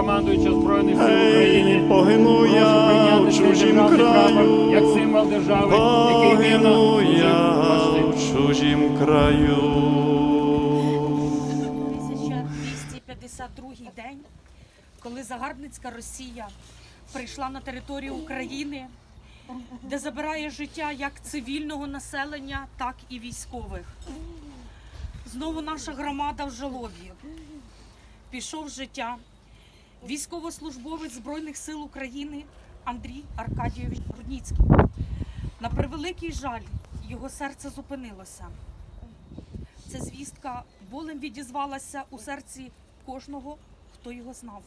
Головнокомандуючого Збройних сил України. погину я в чужім краю, як символ держави, який вірно я в чужім краю. 1252 день, коли загарбницька Росія прийшла на територію України, де забирає життя як цивільного населення, так і військових. Знову наша громада в жалобі. Пішов життя військовослужбовець Збройних сил України Андрій Аркадійович Рудніцький. На превеликий жаль, його серце зупинилося. Ця звістка болем відізвалася у серці кожного, хто його знав.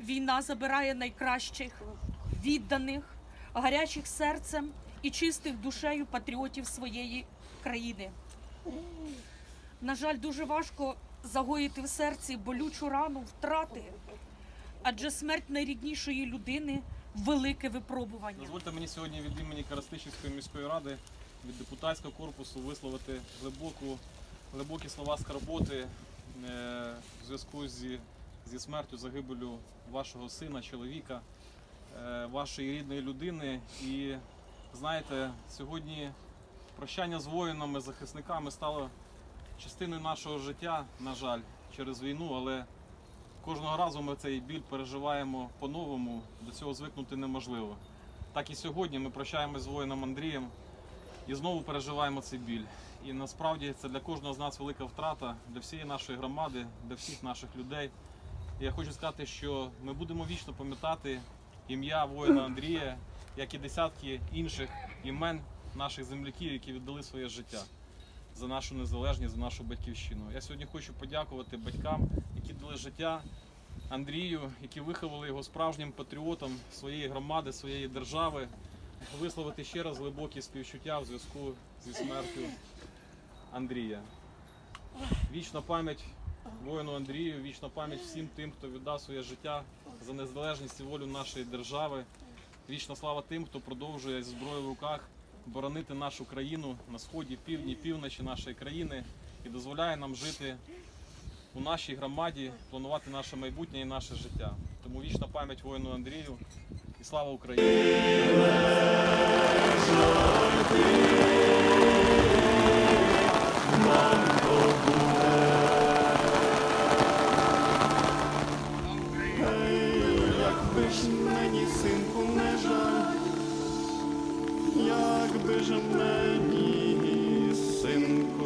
Війна забирає найкращих, відданих, гарячих серцем і чистих душею патріотів своєї країни. На жаль, дуже важко загоїти в серці болючу рану втрати, адже смерть найріднішої людини велике випробування. Дозвольте мені сьогодні від імені Карастичівської міської ради, від депутатського корпусу висловити глибоку, глибокі слова скарботи е, в зв'язку зі, зі смертю, загибелю вашого сина, чоловіка, е, вашої рідної людини. І знаєте, сьогодні прощання з воїнами, захисниками стало частиною нашого життя, на жаль, через війну, але Кожного разу ми цей біль переживаємо по-новому, до цього звикнути неможливо. Так і сьогодні ми прощаємось з воїном Андрієм і знову переживаємо цей біль. І насправді це для кожного з нас велика втрата, для всієї нашої громади, для всіх наших людей. І я хочу сказати, що ми будемо вічно пам'ятати ім'я воїна Андрія, як і десятки інших імен наших земляків, які віддали своє життя за нашу незалежність, за нашу батьківщину. Я сьогодні хочу подякувати батькам, які дали життя Андрію, які виховали його справжнім патріотом своєї громади, своєї держави, висловити ще раз глибокі співчуття в зв'язку зі смертю Андрія. Вічна пам'ять воїну Андрію, вічна пам'ять всім тим, хто віддав своє життя за незалежність і волю нашої держави. Вічна слава тим, хто продовжує зі зброєю в руках боронити нашу країну на сході, півдні, півночі нашої країни і дозволяє нам жити у нашій громаді, планувати наше майбутнє і наше життя. Тому вічна пам'ять воїну Андрію і слава Україні! любиш мені, синку.